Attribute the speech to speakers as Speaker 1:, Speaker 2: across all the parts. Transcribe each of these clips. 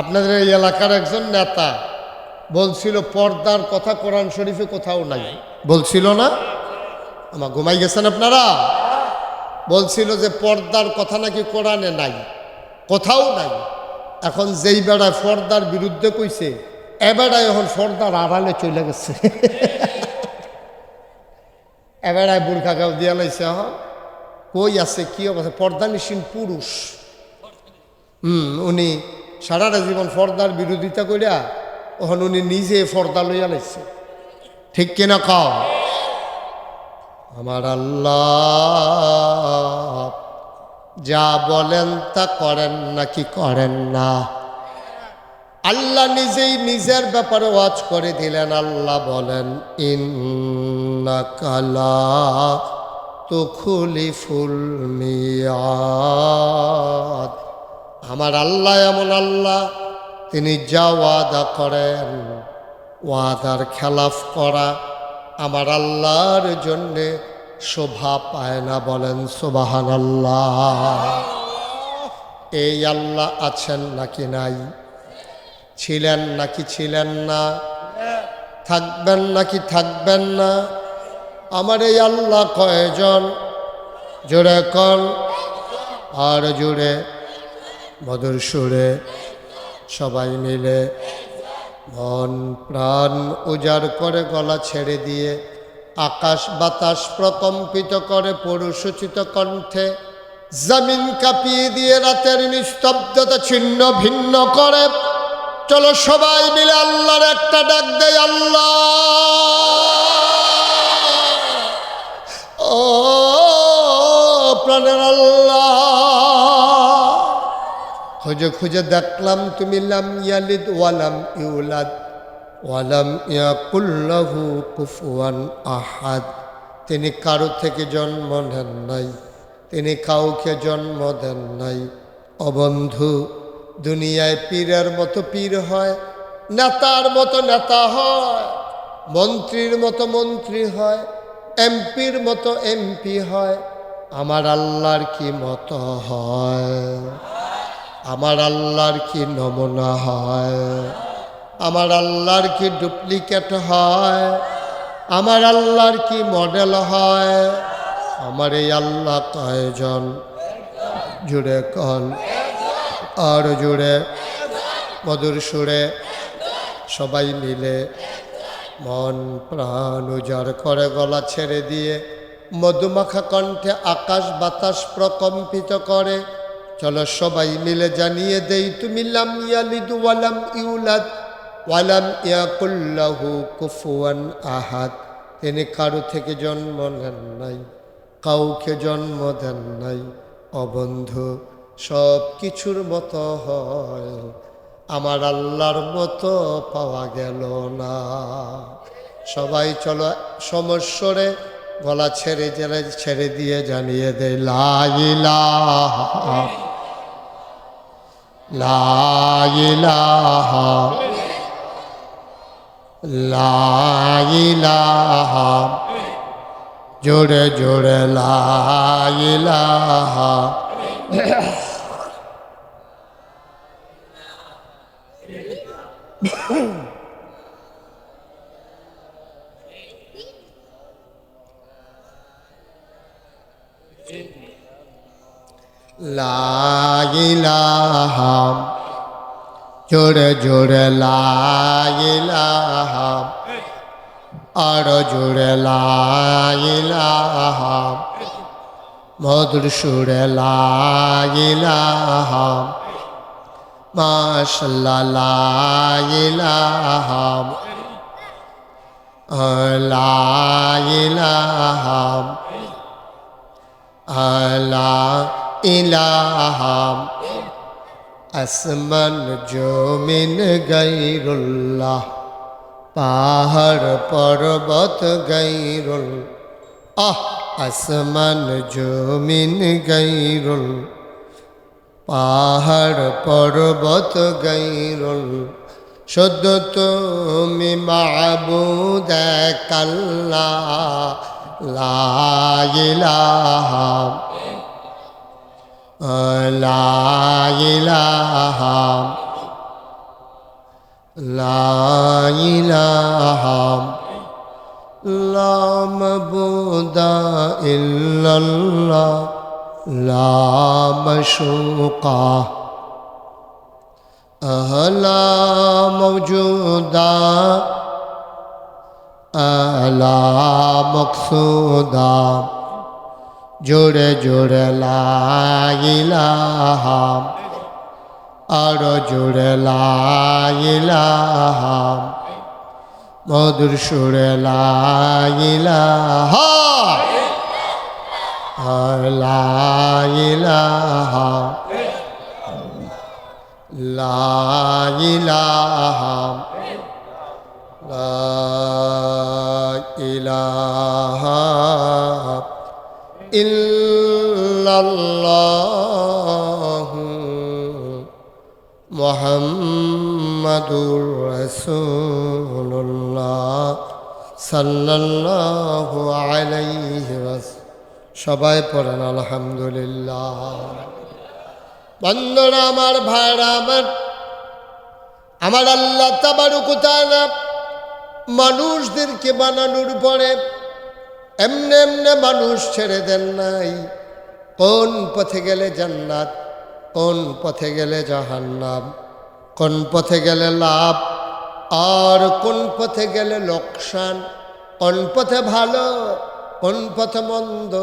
Speaker 1: আপনাদের এই এলাকার একজন নেতা বলছিল, পর্দার কথা কোরআন শরীফে কোথাও নাই। বলছিল না? আমার ঘুমাই গেছেন আপনারা? বলছিল যে, পর্দার কথা নাকি কোরআনে নাই, কোথাও নাই। এখন যেই বেড়ায় পর্দার বিরুদ্ধে কইছে, এ বেড়ায় এখন পর্দার আড়ালে চলে গেছে। এ বেড়ায় বুর্খা গাও দিয়া লাইছে এখন কই আছে, কি অবস্থা? পর্দা নিশীন পুরুষ। হুম, উনি সারাটা জীবন ফর্দার বিরোধিতা করিয়া ওখানে উনি নিজে ফর্দা লইয়া লাইছে। ঠিক কিনা খাও আমার আল্লাহ যা বলেন তা করেন নাকি করেন না? আল্লাহ নিজেই নিজের ব্যাপারে ওয়াজ করে দিলেন, আল্লাহ বলেন ইন্নাকালা তুখুলি ফুল মিয়াদ। আমার আল্লাহ এমন আল্লাহ, তিনি যা ওয়াদা করেন, ওয়াদার খেলাফ করা আমার আল্লাহর জন্যে শোভা পায় না বলেন সোবাহান আল্লাহ এই আল্লাহ আছেন নাকি নাই? ছিলেন নাকি ছিলেন না? থাকবেন নাকি থাকবেন না? আমার এই আল্লাহ কয়জন? জোরে কন। আর জুড়ে মধুর সুরে সবাই মিলে মন প্রাণ উজাড় করে গলা ছেড়ে দিয়ে আকাশ বাতাস প্রকম্পিত করে পরুষোচিত কণ্ঠে জমিন কাঁপিয়ে দিয়ে রাতের নিস্তব্ধতা ছিন্ন ভিন্ন করে। চলো সবাই মিলে আল্লাহর একটা ডাক দেয় আল্লাহ। ও, প্রাণের আল্লাহ। খুঁজে খুঁজে দেখলাম তুমি লাম ইয়ালিদ ওয়ালাম ইউলাদ। ওয়ালাম ইয়াকুল্লাহু কুফুয়ান আহাদ। তিনি কারও থেকে জন্ম নেন নাই। তিনি কাউকে জন্ম দেন নাই। অবন্ধু দুনিয়ায় পীরের মতো পীর হয়, নেতার মতো নেতা হয়, মন্ত্রীর মতো মন্ত্রী হয়, এমপির মতো এমপি হয়। আমার আল্লাহর কি মতো হয়? আমার আল্লাহর কি নমুনা হয়? আমার আল্লাহর কি ডুপ্লিকেট হয়? আমার আল্লাহর কি মডেল হয়? আমার এই আল্লাহ কয়জন জুড়ে কন। আর জুড়ে। মধুর সুরে। সবাই মিলে মন প্রাণ উজাড় করে গলা ছেড়ে দিয়ে মধুমাখা কণ্ঠে আকাশ বাতাস প্রকম্পিত করে চলো সবাই মিলে জানিয়ে দেই, তুমি লাম ওয়ালাম ইউলাদ ওয়ালাম ইয়াকুল্লাহু কুফুয়ান আহাদ। তিনি কারও থেকে জন্ম নেন নাই, কাউকে জন্ম দেন নাই। অবন্ধু সব কিছুর মতো হয়, আমার আল্লাহর মতো পাওয়া গেল না। সবাই চলো সমস্বরে গলা ছেড়ে ছেড়ে দিয়ে জানিয়ে দেয় লাইলাহা লাইলাহা জোরে জোরে লাইলাহা লাইলাহা জোরে জোরে লাইলাহা আর জোরে লাইলাহা মধুর সুরে লাইলাহা মাশাল্লাহ লাইলাহা লাইলাহা আলা ইলাহা আসমান জমিন গৈরুল্লাহ পাহাড়, পর্বত গৈরুল আহ, আসমান জমিন গৈরুল পাহাড়, পর্বত গৈরুল শুদ্ধ তুমি মাবুদ কাল্লা লাইলাহা لا إله لا إله لا مبود إلا الله لا مشوقا أهلا موجودا أهلا مقصودا জোরে জোরে লাইলাহা আরও জোরে লাইলাহা মধুর সুরে লাইলাহা লাইলাহা লাইলাহা লাইলাহা ইল্লাল্লাহ মোহাম্মদুর রসুল্লাহ সাল্লাল্লাহু সবাই পড়েন আলহামদুলিল্লাহ। বন্ধুরা আমার ভাইরা আমার আমার আল্লাহ তাবারুকুতালা মানুষদেরকে বানানোর পরে এমনে এমনে মানুষ ছেড়ে দেন নাই কোন পথে গেলে জান্নাত কোন পথে গেলে জাহান্নাম কোন পথে গেলে লাভ আর কোন পথে গেলে লোকসান কোন পথে ভালো কোন পথে মন্দ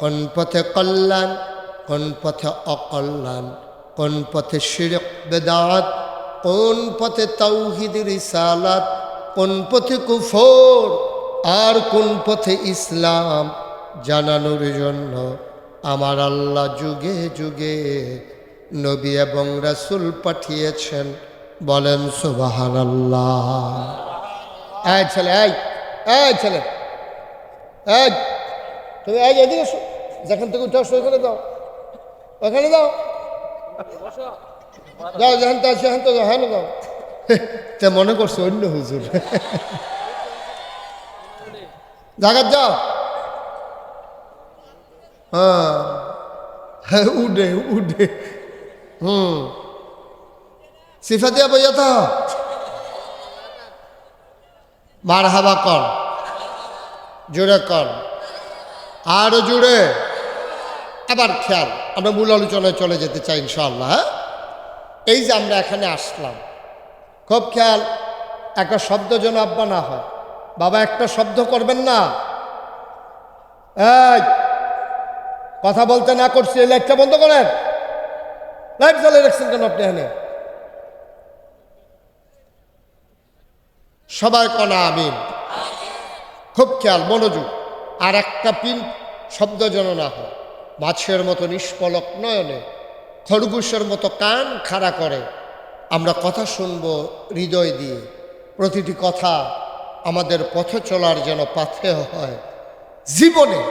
Speaker 1: কোন পথে কল্যাণ কোন পথে অকল্যাণ কোন পথে শিরক বেদাত কোন পথে তৌহিদ রিসালাত কোন পথে কুফর আর কোন পথে ইসলাম জানানোর জন্য আমার আল্লাহ যুগে যুগে নবী এবং রাসুল পাঠিয়েছেন? বলেন সুবাহান আল্লাহ ছেলে, এই ছেলে তুমি এই। যেখান থেকে উঠে আসো, ওখানে দাও ওখানে দাও যাও, যেখান থেকে সেখান থেকে হ্যাঁ দাও তে মনে করছ অন্য হুজুর। জাগাত যা হ্যাঁ উডে উডে হুম সিফা দিয়া বইয়া তো মার হাবা কর জোরে কর আরও জুড়ে আবার খেয়াল আমরা মূল আলোচনায় চলে যেতে চাই ইনশাল্লাহ হ্যাঁ? এই যে আমরা এখানে আসলাম, খুব খেয়াল, একটা শব্দ যেন আব্বা না হয়। বাবা, একটা শব্দ করবেন না। কথা বলতে না করছি, এই লাইটটা বন্ধ করেন। লাইট জ্বালিয়ে রাখছেন কেন আপনি এখানে? সবাই কনা আমিন। খুব খেয়াল, মনোযোগ। আর একটা পিন শব্দ যেন না হয়। মাছের মতো নিষ্পলক নয়নে, খরগোশের মতো কান খাড়া করে। আমরা কথা শুনব হৃদয় দিয়ে। প্রতিটি কথা আমাদের পথে চলার যেন পাথে হয়। জীবনে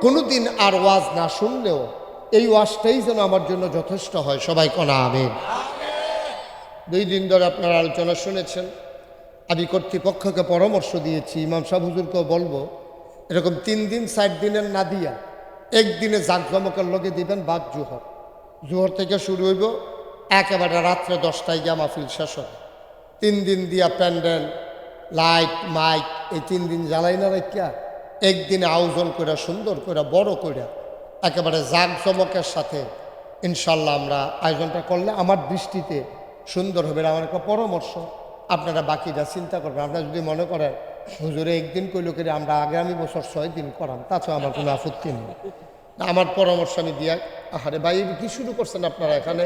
Speaker 1: কোনোদিন আর ওয়াজ না শুনলেও এই ওয়াজটাই যেন আমার জন্য যথেষ্ট হয়। সবাই কনা আমিন। দুই দিন ধরে আপনারা আলোচনা শুনেছেন। আমি কর্তৃপক্ষকে পরামর্শ দিয়েছি। ইমাম সাহেব হুজুরকেও বলব, এরকম তিন দিন, চার দিনের না দিয়া একদিনে জাঁকজমকের লগে দিবেন বাদ জুহর। জুহর থেকে শুরু হইব, একেবারে রাত্রে দশটায় গিয়া মাহফিল শেষ হবে। তিন দিন দিয়া প্যান্ডেল লাইট, মাইক, এই তিন দিন জ্বালাই না রাখিয়া একদিনে আয়োজন করে সুন্দর করে বড় করে একেবারে জাঁকজমকের সাথে ইনশাল্লাহ আমরা আয়োজনটা করলে আমার দৃষ্টিতে সুন্দর হবে। আমার একটা পরামর্শ। আপনারা বাকিটা চিন্তা করবেন। আপনারা যদি মনে করেন, হুজুরে একদিন কইলো করে, আমরা আগামী বছর ছয় দিন করাম, তাছাড়া আমার কোনো আপত্তি নেই। আমার পরামর্শ আমি দিয়া, আহারে ভাই, কি শুরু করছেন আপনারা এখানে?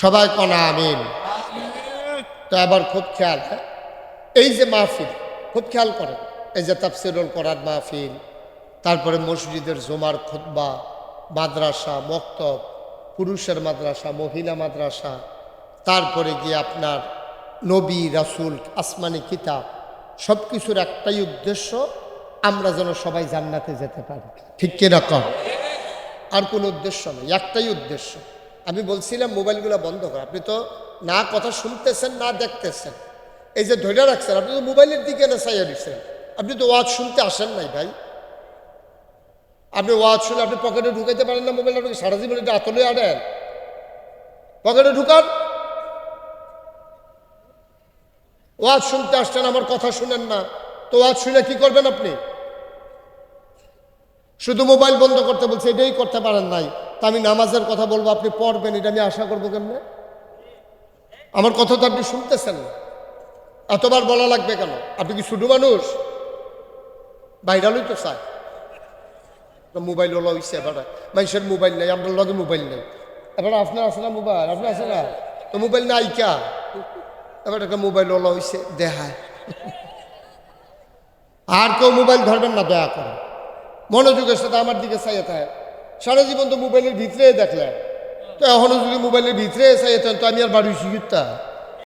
Speaker 1: সবাই কনা, আমিন। তো আবার খুব খেয়াল হ্যাঁ? এই যে মাহফিল, খুব খেয়াল করেন। এই যে তাফসিরুল করার মাহফিল, তারপরে মসজিদের জমার খুতবা, মাদ্রাসা, মক্তব, পুরুষের মাদ্রাসা, মহিলা মাদ্রাসা, তারপরে গিয়ে আপনার নবী, রাসুল, আসমানি কিতাব সব কিছুর একটাই উদ্দেশ্য, আমরা যেন সবাই জান্নাতে যেতে পারি। ঠিক কীরকম আর কোনো উদ্দেশ্য নেই, একটাই উদ্দেশ্য। আমি বলছিলাম মোবাইলগুলো বন্ধ কর। আপনি তো না কথা শুনতেছেন, না দেখতেছেন। এই যে ধরে রাখছেন, আপনি তো মোবাইলের দিকে না চাইয়া দিচ্ছেন। আপনি তো ওয়াজ শুনতে আসেন নাই ভাই। আপনি ওয়াজ শুনে আপনি পকেটে ঢুকাইতে পারেন না মোবাইল আপনি সারা জীবন এটা আতলে আনেন। পকেটে ঢুকান। ওয়াজ শুনতে আসছেন, আমার কথা শুনেন না। তো ওয়াজ শুনে কি করবেন আপনি? শুধু মোবাইল বন্ধ করতে বলছে, এটাই করতে পারেন নাই। তা আমি নামাজের কথা বলব, আপনি পড়বেন, এটা আমি আশা করব কেমনে? আমার কথা তো আপনি শুনতেছেন এতবার বলা লাগবে কেন? আপনি কি শুধু মানুষ? বাইরালই তো তো মোবাইল ওলা হইছে এবার। মানুষের মোবাইল নেই আপনার লগে মোবাইল নেই। এবার আপনার আছে না মোবাইল? আপনার আছে না? তো মোবাইল নাই কা? এবার একটা মোবাইল ওলা হইছে, দেখায়। আর কেউ মোবাইল ধরবেন না, দয়া করে। মনোযোগের সাথে আমার দিকে চাইয়ে থাকে সারা জীবন তো মোবাইলের ভিতরে দেখলে। তো এখনও যদি মোবাইলের ভিতরে চাই তো আমি আর বাড়ি শিখিতা